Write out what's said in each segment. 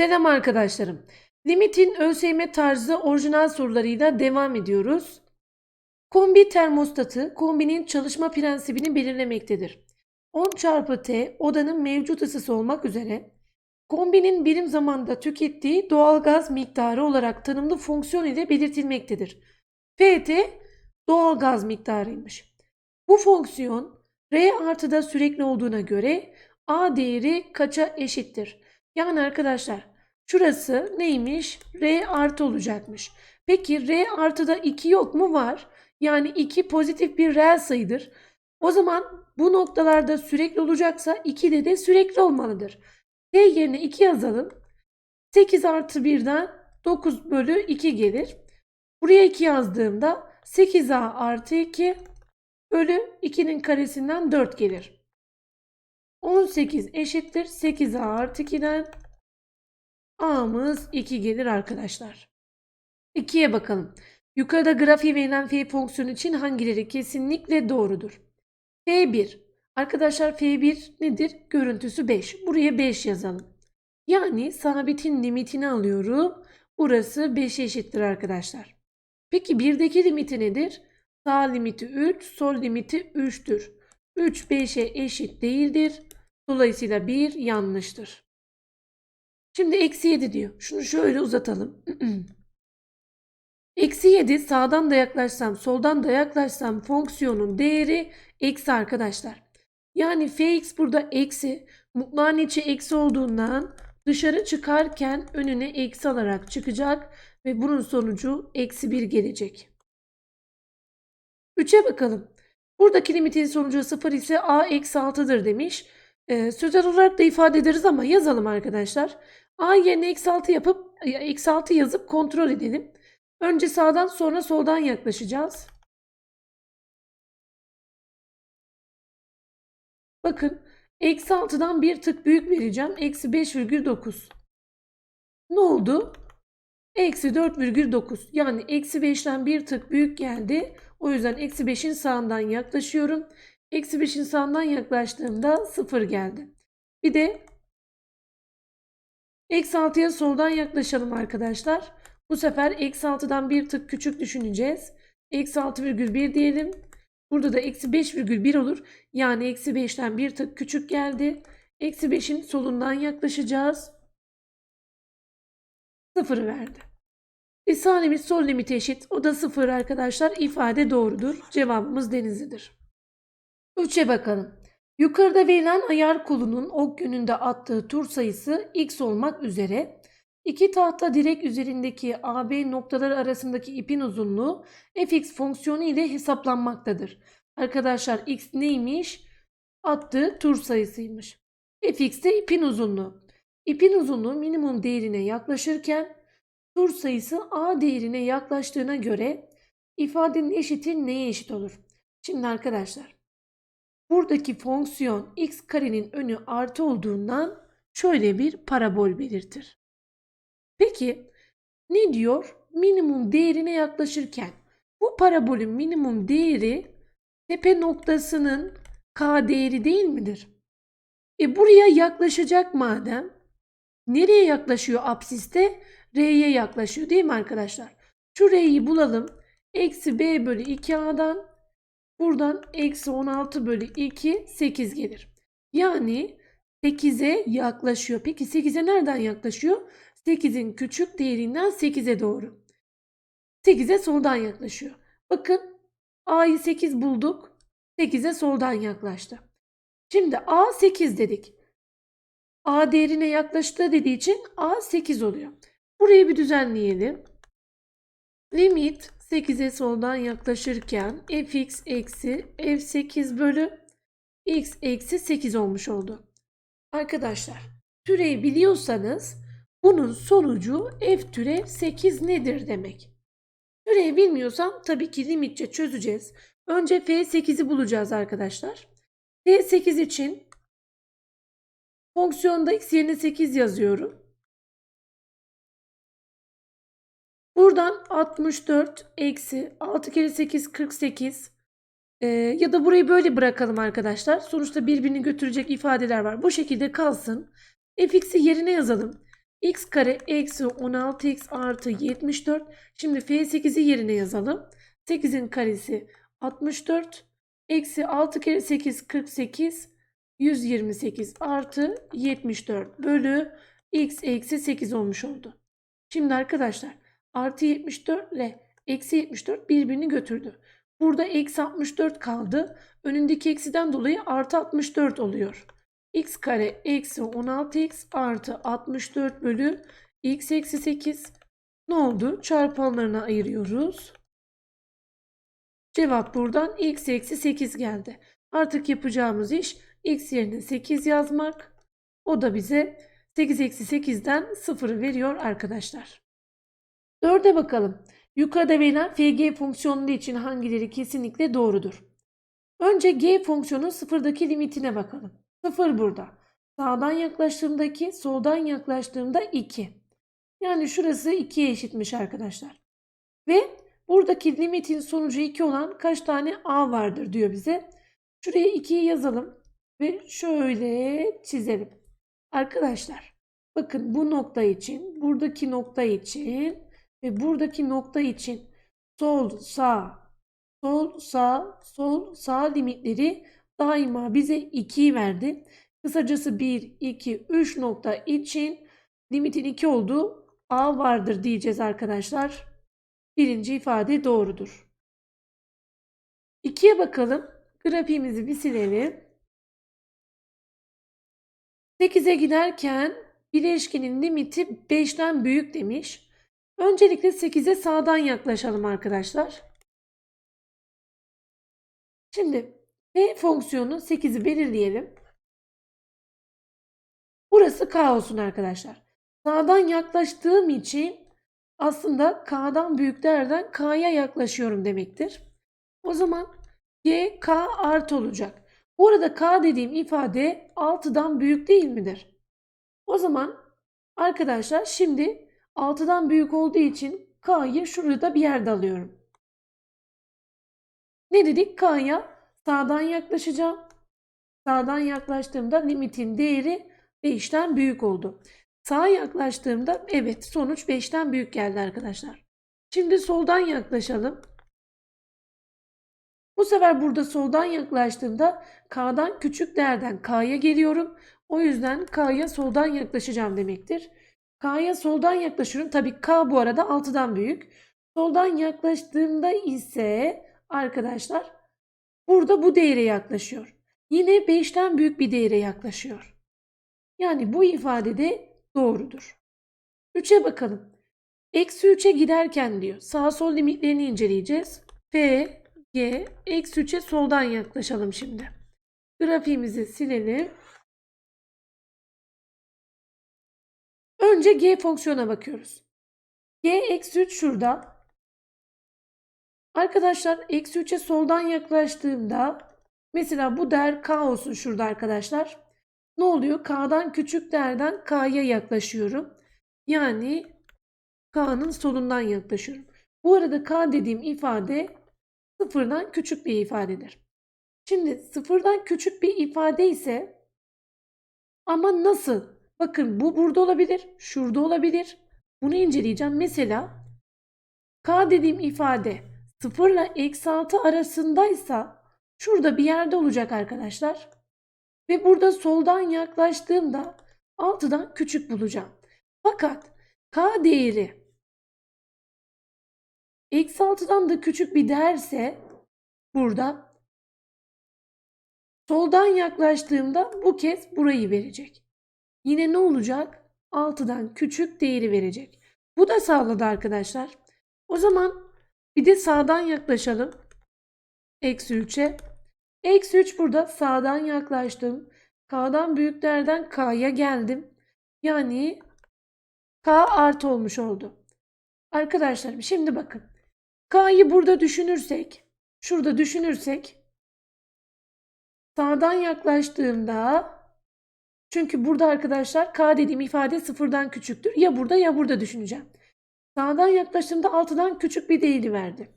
Selam arkadaşlarım. Limit'in ÖSYM tarzı orijinal sorularıyla devam ediyoruz. Kombi termostatı kombinin çalışma prensibini belirlemektedir. 10 çarpı T odanın mevcut ısısı olmak üzere kombinin birim zamanda tükettiği doğalgaz miktarı olarak tanımlı fonksiyon ile belirtilmektedir. PT doğalgaz miktarıymış. Bu fonksiyon R artıda sürekli olduğuna göre A değeri kaça eşittir? Yani arkadaşlar şurası neymiş? R artı olacakmış. Peki R artıda 2 yok mu? Var. Yani 2 pozitif bir reel sayıdır. O zaman bu noktalarda sürekli olacaksa 2'de de sürekli olmalıdır. T yerine 2 yazalım. 8 artı 1'den 9 bölü 2 gelir. Buraya 2 yazdığımda 8A artı 2 bölü 2'nin karesinden 4 gelir. 18 eşittir 8A artı 2'den A'mız 2 gelir arkadaşlar. 2'ye bakalım. Yukarıda grafiği verilen f fonksiyonu için hangileri kesinlikle doğrudur? F1. Arkadaşlar F1 nedir? Görüntüsü 5. Buraya 5 yazalım. Yani sabitin limitini alıyorum. Burası 5 eşittir arkadaşlar. Peki 1'deki limiti nedir? Sağ limiti 3, sol limiti 3'tür. 3 5'e eşit değildir. Dolayısıyla 1 yanlıştır. Şimdi eksi 7 diyor. Şunu şöyle uzatalım. eksi 7 sağdan da yaklaşsam soldan da yaklaşsam fonksiyonun değeri eksi arkadaşlar. Yani fx burada eksi mutlağın içi eksi olduğundan dışarı çıkarken önüne eksi alarak çıkacak ve bunun sonucu eksi 1 gelecek. 3'e bakalım. Buradaki limitin sonucu 0 ise a eksi 6'dır demiş. Ee, sözel olarak da ifade ederiz ama yazalım arkadaşlar. A yerine eksi 6 yapıp eksi 6 yazıp kontrol edelim. Önce sağdan sonra soldan yaklaşacağız. Bakın eksi 6'dan bir tık büyük vereceğim. Eksi 5,9. Ne oldu? Eksi 4,9. Yani eksi 5'ten bir tık büyük geldi. O yüzden eksi 5'in sağından yaklaşıyorum. Eksi 5'in sağından yaklaştığımda 0 geldi. Bir de eksi 6'ya soldan yaklaşalım arkadaşlar. Bu sefer eksi 6'dan bir tık küçük düşüneceğiz. Eksi 6,1 diyelim. Burada da eksi 5,1 olur. Yani eksi 5'ten bir tık küçük geldi. Eksi 5'in solundan yaklaşacağız. 0 verdi. E sağ limit sol limit eşit. O da 0 arkadaşlar. İfade doğrudur. Cevabımız denizlidir. 3'e bakalım. Yukarıda verilen ayar kolunun ok yönünde attığı tur sayısı x olmak üzere iki tahta direk üzerindeki AB noktaları arasındaki ipin uzunluğu fx fonksiyonu ile hesaplanmaktadır. Arkadaşlar x neymiş? Attığı tur sayısıymış. fx de ipin uzunluğu. İpin uzunluğu minimum değerine yaklaşırken tur sayısı a değerine yaklaştığına göre ifadenin eşiti neye eşit olur? Şimdi arkadaşlar buradaki fonksiyon x karenin önü artı olduğundan şöyle bir parabol belirtir. Peki ne diyor? Minimum değerine yaklaşırken bu parabolün minimum değeri tepe noktasının k değeri değil midir? E buraya yaklaşacak madem nereye yaklaşıyor apsiste? R'ye yaklaşıyor değil mi arkadaşlar? Şu R'yi bulalım. Eksi B bölü 2A'dan buradan eksi 16 bölü 2 8 gelir. Yani 8'e yaklaşıyor. Peki 8'e nereden yaklaşıyor? 8'in küçük değerinden 8'e doğru. 8'e soldan yaklaşıyor. Bakın A'yı 8 bulduk. 8'e soldan yaklaştı. Şimdi A 8 dedik. A değerine yaklaştı dediği için A 8 oluyor. Burayı bir düzenleyelim. Limit 8'e soldan yaklaşırken fx eksi f8 bölü x eksi 8 olmuş oldu. Arkadaşlar türeyi biliyorsanız bunun sonucu f türev 8 nedir demek. Türeyi bilmiyorsam tabii ki limitçe çözeceğiz. Önce f8'i bulacağız arkadaşlar. f8 için fonksiyonda x yerine 8 yazıyorum. Buradan 64 eksi 6 kere 8 48 ee, ya da burayı böyle bırakalım arkadaşlar. Sonuçta birbirini götürecek ifadeler var. Bu şekilde kalsın. fx'i yerine yazalım. x kare eksi 16x artı 74. Şimdi f8'i yerine yazalım. 8'in karesi 64. Eksi 6 kere 8 48. 128 artı 74 bölü x eksi 8 olmuş oldu. Şimdi arkadaşlar artı 74 ile eksi 74 birbirini götürdü. Burada eksi 64 kaldı. Önündeki eksiden dolayı artı 64 oluyor. x kare eksi 16x artı 64 bölü x eksi 8 ne oldu? Çarpanlarına ayırıyoruz. Cevap buradan x eksi 8 geldi. Artık yapacağımız iş x yerine 8 yazmak. O da bize 8 eksi 8'den 0 veriyor arkadaşlar. 4'e bakalım. Yukarıda verilen fg fonksiyonları için hangileri kesinlikle doğrudur? Önce g fonksiyonun sıfırdaki limitine bakalım. 0 burada. Sağdan yaklaştığımdaki, soldan yaklaştığımda 2. Yani şurası 2'ye eşitmiş arkadaşlar. Ve buradaki limitin sonucu 2 olan kaç tane a vardır diyor bize. Şuraya 2'yi yazalım ve şöyle çizelim. Arkadaşlar bakın bu nokta için, buradaki nokta için ve buradaki nokta için sol, sağ, sol, sağ, sol, sağ limitleri daima bize 2'yi verdi. Kısacası 1, 2, 3 nokta için limitin 2 olduğu A vardır diyeceğiz arkadaşlar. Birinci ifade doğrudur. 2'ye bakalım. Grafiğimizi bir silelim. 8'e giderken bileşkenin limiti 5'ten büyük demiş. Öncelikle 8'e sağdan yaklaşalım arkadaşlar. Şimdi f fonksiyonu 8'i belirleyelim. Burası k olsun arkadaşlar. Sağdan yaklaştığım için aslında k'dan büyük değerden k'ya yaklaşıyorum demektir. O zaman g k artı olacak. Bu arada k dediğim ifade 6'dan büyük değil midir? O zaman arkadaşlar şimdi 6'dan büyük olduğu için k'yı şurada bir yerde alıyorum. Ne dedik? K'ya sağdan yaklaşacağım. Sağdan yaklaştığımda limitin değeri 5'ten büyük oldu. Sağa yaklaştığımda evet sonuç 5'ten büyük geldi arkadaşlar. Şimdi soldan yaklaşalım. Bu sefer burada soldan yaklaştığımda K'dan küçük değerden K'ya geliyorum. O yüzden K'ya soldan yaklaşacağım demektir. K'ya soldan yaklaşıyorum. Tabii K bu arada 6'dan büyük. Soldan yaklaştığımda ise arkadaşlar burada bu değere yaklaşıyor. Yine 5'ten büyük bir değere yaklaşıyor. Yani bu ifade de doğrudur. 3'e bakalım. Eksi 3'e giderken diyor. Sağ sol limitlerini inceleyeceğiz. F, G, eksi 3'e soldan yaklaşalım şimdi. Grafiğimizi silelim. Önce G fonksiyona bakıyoruz. G eksi 3 şurada. Arkadaşlar eksi 3'e soldan yaklaştığımda mesela bu değer K olsun şurada arkadaşlar. Ne oluyor? K'dan küçük değerden K'ya yaklaşıyorum. Yani K'nın solundan yaklaşıyorum. Bu arada K dediğim ifade sıfırdan küçük bir ifadedir. Şimdi sıfırdan küçük bir ifade ise ama nasıl? Bakın bu burada olabilir, şurada olabilir. Bunu inceleyeceğim. Mesela K dediğim ifade 0 ile eksi 6 arasındaysa şurada bir yerde olacak arkadaşlar. Ve burada soldan yaklaştığımda 6'dan küçük bulacağım. Fakat K değeri eksi 6'dan da küçük bir değerse burada soldan yaklaştığımda bu kez burayı verecek. Yine ne olacak? 6'dan küçük değeri verecek. Bu da sağladı arkadaşlar. O zaman bir de sağdan yaklaşalım. Eksi 3'e. Eksi 3 burada sağdan yaklaştım. K'dan büyük değerden K'ya geldim. Yani K artı olmuş oldu. Arkadaşlarım şimdi bakın. K'yı burada düşünürsek, şurada düşünürsek sağdan yaklaştığımda çünkü burada arkadaşlar K dediğim ifade sıfırdan küçüktür. Ya burada ya burada düşüneceğim. Sağdan yaklaştığımda 6'dan küçük bir değeri verdi.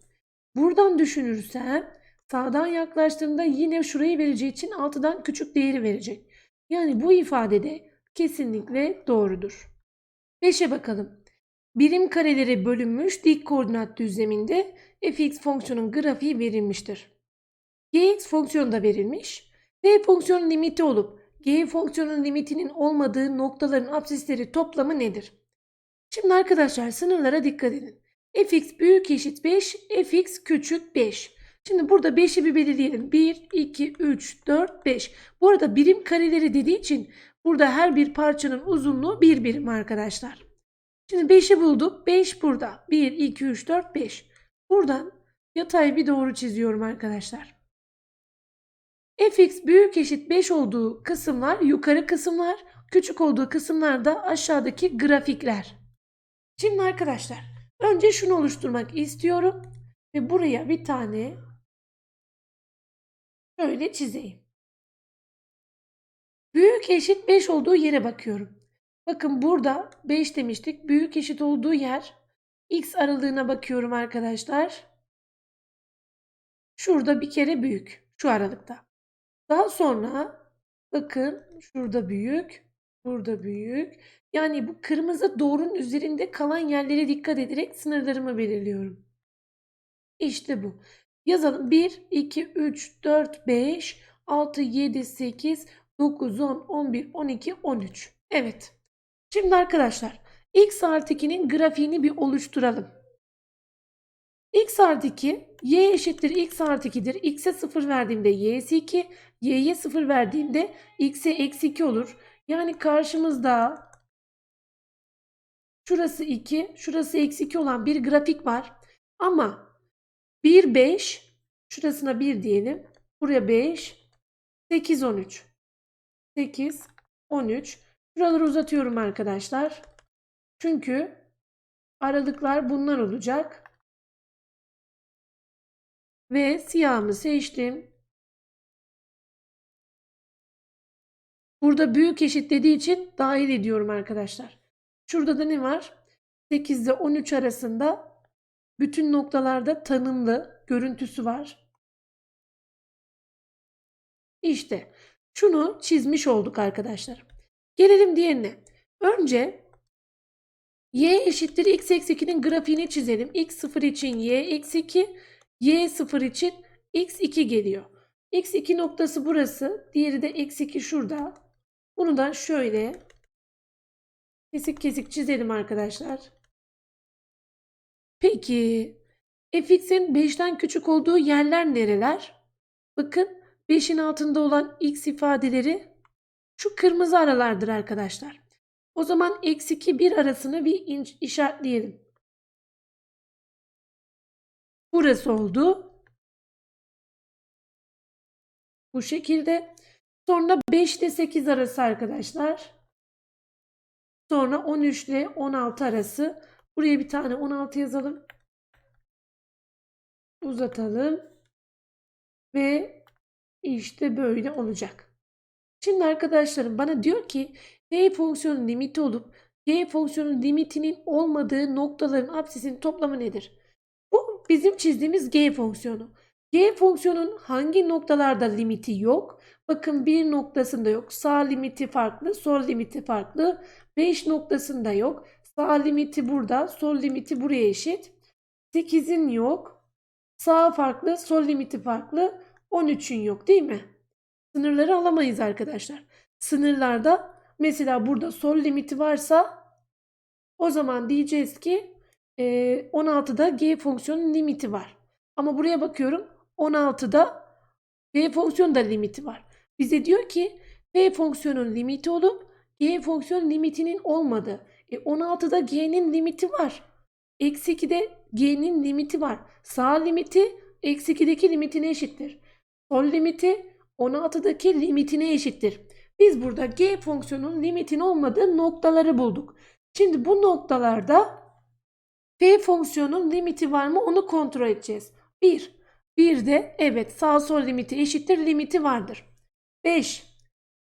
Buradan düşünürsem sağdan yaklaştığımda yine şurayı vereceği için 6'dan küçük değeri verecek. Yani bu ifade de kesinlikle doğrudur. 5'e bakalım. Birim kareleri bölünmüş dik koordinat düzleminde fx fonksiyonun grafiği verilmiştir. gx fonksiyonu da verilmiş. f fonksiyonun limiti olup g fonksiyonun limitinin olmadığı noktaların absisleri toplamı nedir? Şimdi arkadaşlar sınırlara dikkat edin. fx büyük eşit 5, fx küçük 5. Şimdi burada 5'i bir belirleyelim. 1, 2, 3, 4, 5. Bu arada birim kareleri dediği için burada her bir parçanın uzunluğu bir birim arkadaşlar. Şimdi 5'i bulduk. 5 burada. 1, 2, 3, 4, 5. Buradan yatay bir doğru çiziyorum arkadaşlar. Fx büyük eşit 5 olduğu kısımlar yukarı kısımlar, küçük olduğu kısımlar da aşağıdaki grafikler. Şimdi arkadaşlar önce şunu oluşturmak istiyorum ve buraya bir tane şöyle çizeyim. Büyük eşit 5 olduğu yere bakıyorum. Bakın burada 5 demiştik. Büyük eşit olduğu yer x aralığına bakıyorum arkadaşlar. Şurada bir kere büyük. Şu aralıkta. Daha sonra bakın şurada büyük. Burada büyük. Yani bu kırmızı doğrunun üzerinde kalan yerlere dikkat ederek sınırlarımı belirliyorum. İşte bu. Yazalım. 1, 2, 3, 4, 5, 6, 7, 8, 9, 10, 11, 12, 13. Evet. Şimdi arkadaşlar x artı 2'nin grafiğini bir oluşturalım. X artı 2 y eşittir x artı 2'dir. x'e 0 verdiğimde y'si 2, y'ye 0 verdiğimde x'e eksi 2 olur. Yani karşımızda şurası 2, şurası eksi 2 olan bir grafik var. Ama 1, 5, şurasına 1 diyelim. Buraya 5, 8, 13. 8, 13. Şuraları uzatıyorum arkadaşlar. Çünkü aralıklar bunlar olacak. Ve siyahımı seçtim. Burada büyük eşit dediği için dahil ediyorum arkadaşlar. Şurada da ne var? 8 ile 13 arasında bütün noktalarda tanımlı görüntüsü var. İşte şunu çizmiş olduk arkadaşlar. Gelelim diğerine. Önce y eşittir x eksi 2'nin grafiğini çizelim. x 0 için y eksi 2, y 0 için x 2 geliyor. x 2 noktası burası. Diğeri de eksi 2 şurada. Bunu da şöyle kesik kesik çizelim arkadaşlar. Peki fx'in 5'ten küçük olduğu yerler nereler? Bakın 5'in altında olan x ifadeleri şu kırmızı aralardır arkadaşlar. O zaman eksi 2 1 arasını bir işaretleyelim. Burası oldu. Bu şekilde. Sonra 5 ile 8 arası arkadaşlar. Sonra 13 ile 16 arası. Buraya bir tane 16 yazalım. Uzatalım. Ve işte böyle olacak. Şimdi arkadaşlarım bana diyor ki f fonksiyonun limiti olup g fonksiyonun limitinin olmadığı noktaların absisinin toplamı nedir? Bizim çizdiğimiz g fonksiyonu. G fonksiyonun hangi noktalarda limiti yok? Bakın bir noktasında yok. Sağ limiti farklı, sol limiti farklı. 5 noktasında yok. Sağ limiti burada, sol limiti buraya eşit. 8'in yok. Sağ farklı, sol limiti farklı. 13'ün yok değil mi? Sınırları alamayız arkadaşlar. Sınırlarda mesela burada sol limiti varsa o zaman diyeceğiz ki 16'da g fonksiyonun limiti var. Ama buraya bakıyorum 16'da g fonksiyonun da limiti var. Bize diyor ki f fonksiyonun limiti olup g fonksiyon limitinin olmadığı. E 16'da g'nin limiti var. Eksi 2'de g'nin limiti var. Sağ limiti eksi 2'deki limitine eşittir. Sol limiti 16'daki limitine eşittir. Biz burada g fonksiyonunun limitin olmadığı noktaları bulduk. Şimdi bu noktalarda f fonksiyonun limiti var mı onu kontrol edeceğiz. 1. 1 de evet sağ sol limiti eşittir limiti vardır. 5.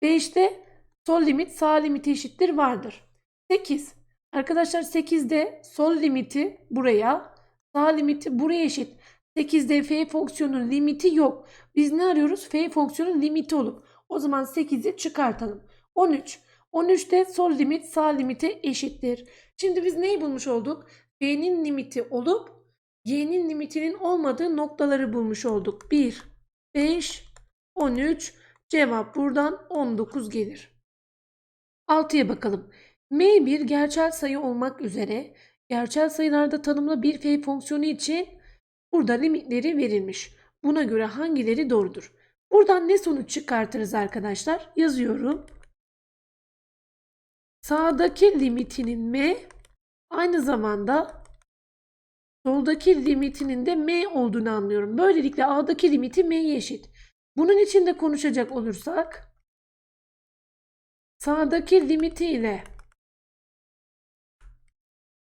5'te sol limit sağ limiti eşittir vardır. 8. Arkadaşlar 8'de sol limiti buraya sağ limiti buraya eşit. 8'de f fonksiyonun limiti yok. Biz ne arıyoruz? F fonksiyonun limiti olup. O zaman 8'i çıkartalım. 13. 13'te sol limit sağ limite eşittir. Şimdi biz neyi bulmuş olduk? F'nin limiti olup Y'nin limitinin olmadığı noktaları bulmuş olduk. 1, 5, 13. Cevap buradan 19 gelir. 6'ya bakalım. M1 gerçel sayı olmak üzere gerçel sayılarda tanımlı bir f fonksiyonu için burada limitleri verilmiş. Buna göre hangileri doğrudur? Buradan ne sonuç çıkartırız arkadaşlar? Yazıyorum. Sağdaki limitinin m aynı zamanda soldaki limitinin de m olduğunu anlıyorum. Böylelikle a'daki limiti m'ye eşit. Bunun için de konuşacak olursak sağdaki limiti ile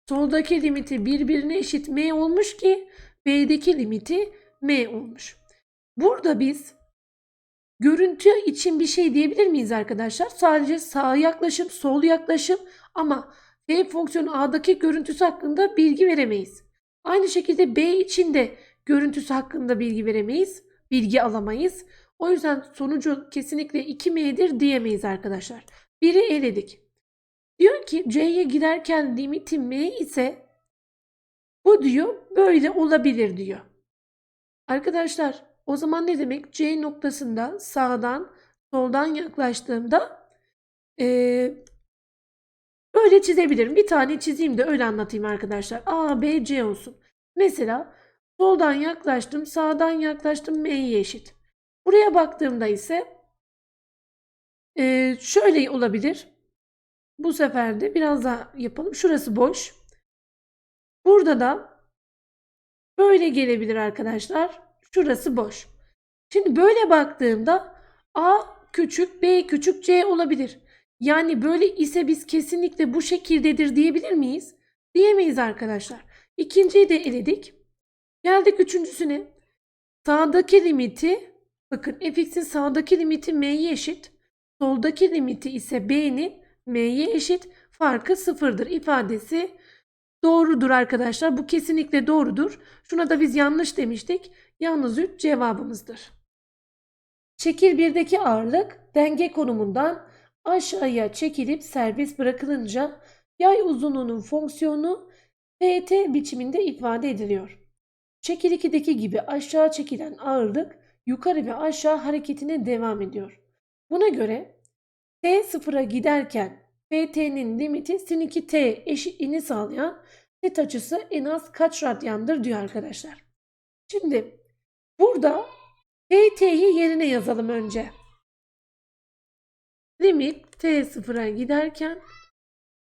soldaki limiti birbirine eşit m olmuş ki b'deki limiti m olmuş. Burada biz görüntü için bir şey diyebilir miyiz arkadaşlar? Sadece sağ yaklaşım, sol yaklaşım ama f fonksiyonu a'daki görüntüsü hakkında bilgi veremeyiz. Aynı şekilde b için de görüntüsü hakkında bilgi veremeyiz, bilgi alamayız. O yüzden sonucu kesinlikle 2m'dir diyemeyiz arkadaşlar. Biri eledik. Diyor ki C'ye giderken limiti M ise bu diyor böyle olabilir diyor. Arkadaşlar o zaman ne demek? C noktasında sağdan soldan yaklaştığımda eee, böyle çizebilirim. Bir tane çizeyim de öyle anlatayım arkadaşlar. A, B, C olsun. Mesela soldan yaklaştım, sağdan yaklaştım M'ye eşit. Buraya baktığımda ise eee, şöyle olabilir. Bu sefer de biraz daha yapalım. Şurası boş. Burada da böyle gelebilir arkadaşlar. Şurası boş. Şimdi böyle baktığımda A küçük, B küçük, C olabilir. Yani böyle ise biz kesinlikle bu şekildedir diyebilir miyiz? Diyemeyiz arkadaşlar. İkinciyi de eledik. Geldik üçüncüsüne. Sağdaki limiti bakın fx'in sağdaki limiti m'ye eşit. Soldaki limiti ise b'nin m'ye eşit. Farkı sıfırdır ifadesi doğrudur arkadaşlar. Bu kesinlikle doğrudur. Şuna da biz yanlış demiştik. Yalnız 3 cevabımızdır. Şekil 1'deki ağırlık denge konumundan aşağıya çekilip serbest bırakılınca yay uzunluğunun fonksiyonu pt biçiminde ifade ediliyor. Şekil 2'deki gibi aşağı çekilen ağırlık yukarı ve aşağı hareketine devam ediyor. Buna göre t sıfıra giderken PT'nin limiti sin 2T eşitliğini sağlayan set açısı en az kaç radyandır diyor arkadaşlar. Şimdi burada PT'yi yerine yazalım önce. Limit T sıfıra giderken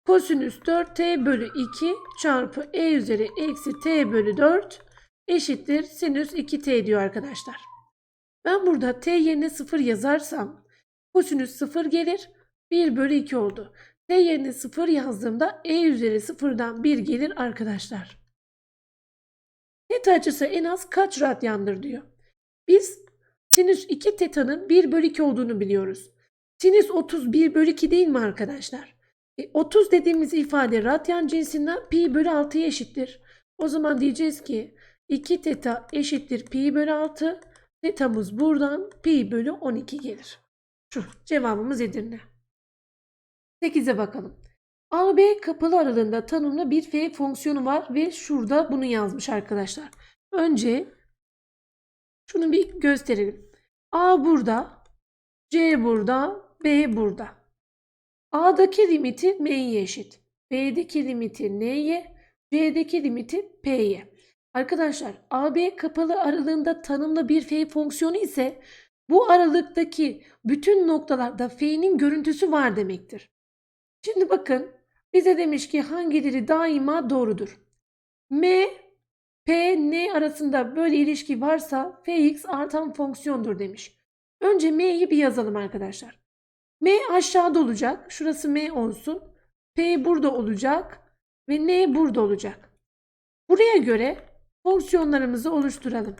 kosinüs 4T bölü 2 çarpı E üzeri eksi T bölü 4 eşittir sinüs 2T diyor arkadaşlar. Ben burada T yerine 0 yazarsam kosinüs 0 gelir. 1 bölü 2 oldu. T yerine 0 yazdığımda E üzeri 0'dan 1 gelir arkadaşlar. Teta açısı en az kaç radyandır diyor. Biz sinüs 2 teta'nın 1 bölü 2 olduğunu biliyoruz. Sinüs 31 bölü 2 değil mi arkadaşlar? E, 30 dediğimiz ifade radyan cinsinden pi bölü 6'ya eşittir. O zaman diyeceğiz ki 2 teta eşittir pi bölü 6. Tetamız buradan pi bölü 12 gelir. Şu cevabımız Edirne. 8'e bakalım. AB kapalı aralığında tanımlı bir f fonksiyonu var ve şurada bunu yazmış arkadaşlar. Önce şunu bir gösterelim. A burada, C burada, B burada. A'daki limiti m'ye eşit. B'deki limiti n'ye, C'deki limiti p'ye. Arkadaşlar AB kapalı aralığında tanımlı bir f fonksiyonu ise bu aralıktaki bütün noktalarda f'nin görüntüsü var demektir. Şimdi bakın bize demiş ki hangileri daima doğrudur. M, P, N arasında böyle ilişki varsa Fx artan fonksiyondur demiş. Önce M'yi bir yazalım arkadaşlar. M aşağıda olacak. Şurası M olsun. P burada olacak. Ve N burada olacak. Buraya göre fonksiyonlarımızı oluşturalım.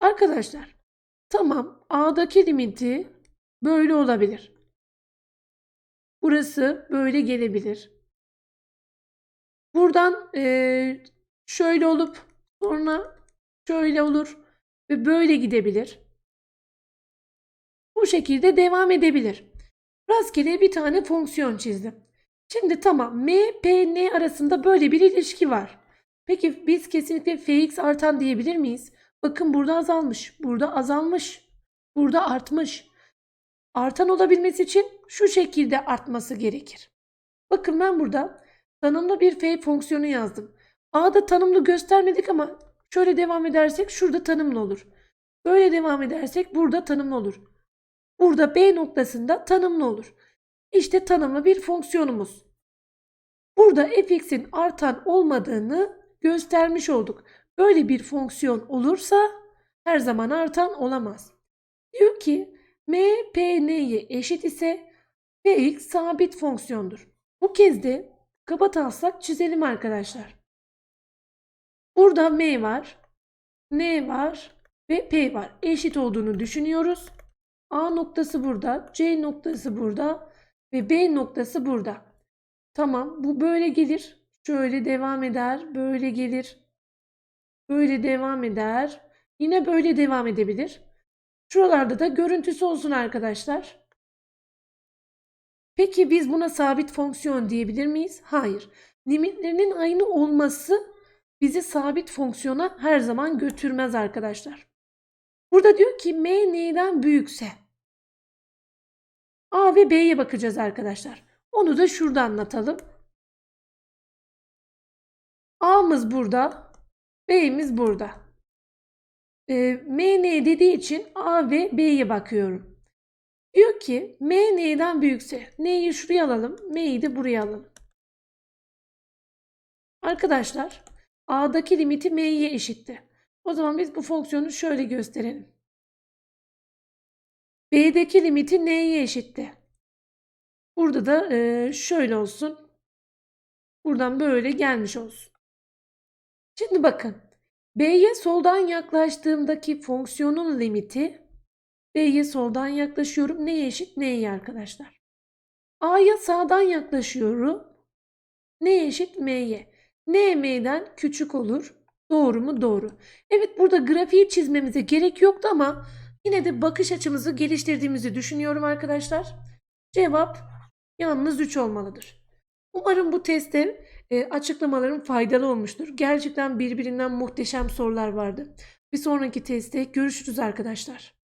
Arkadaşlar tamam A'daki limiti böyle olabilir. Burası böyle gelebilir. Buradan eee, şöyle olup sonra şöyle olur ve böyle gidebilir. bu şekilde devam edebilir. Rastgele bir tane fonksiyon çizdim. Şimdi tamam M, P, N arasında böyle bir ilişki var. Peki biz kesinlikle Fx artan diyebilir miyiz? Bakın burada azalmış, burada azalmış, burada artmış. Artan olabilmesi için şu şekilde artması gerekir. Bakın ben burada tanımlı bir f fonksiyonu yazdım. A'da tanımlı göstermedik ama şöyle devam edersek şurada tanımlı olur. Böyle devam edersek burada tanımlı olur. Burada B noktasında tanımlı olur. İşte tanımlı bir fonksiyonumuz. Burada fx'in artan olmadığını göstermiş olduk. Böyle bir fonksiyon olursa her zaman artan olamaz. Diyor ki m p n'ye eşit ise fx sabit fonksiyondur. Bu kez de kaba taslak çizelim arkadaşlar. Burada m var, n var ve p var. Eşit olduğunu düşünüyoruz. A noktası burada, C noktası burada ve B noktası burada. Tamam bu böyle gelir. Şöyle devam eder, böyle gelir. Böyle devam eder. Yine böyle devam edebilir. Şuralarda da görüntüsü olsun arkadaşlar. Peki biz buna sabit fonksiyon diyebilir miyiz? Hayır. Limitlerinin aynı olması bizi sabit fonksiyona her zaman götürmez arkadaşlar. Burada diyor ki m n'den büyükse A ve B'ye bakacağız arkadaşlar. Onu da şurada anlatalım. A'mız burada, B'miz burada. E, M n dediği için A ve B'ye bakıyorum. Diyor ki M n'den büyükse N'yi şuraya alalım, M'yi de buraya alalım. Arkadaşlar A'daki limiti M'ye eşitti. O zaman biz bu fonksiyonu şöyle gösterelim. B'deki limiti N'ye eşitti. Burada da e, şöyle olsun. Buradan böyle gelmiş olsun. Şimdi bakın. B'ye soldan yaklaştığımdaki fonksiyonun limiti B'ye soldan yaklaşıyorum. Neye eşit? N'ye arkadaşlar. A'ya sağdan yaklaşıyorum. Neye eşit? M'ye. N M'den küçük olur. Doğru mu? Doğru. Evet burada grafiği çizmemize gerek yoktu ama yine de bakış açımızı geliştirdiğimizi düşünüyorum arkadaşlar. Cevap yalnız 3 olmalıdır. Umarım bu testte e, açıklamalarım faydalı olmuştur. Gerçekten birbirinden muhteşem sorular vardı. Bir sonraki testte görüşürüz arkadaşlar.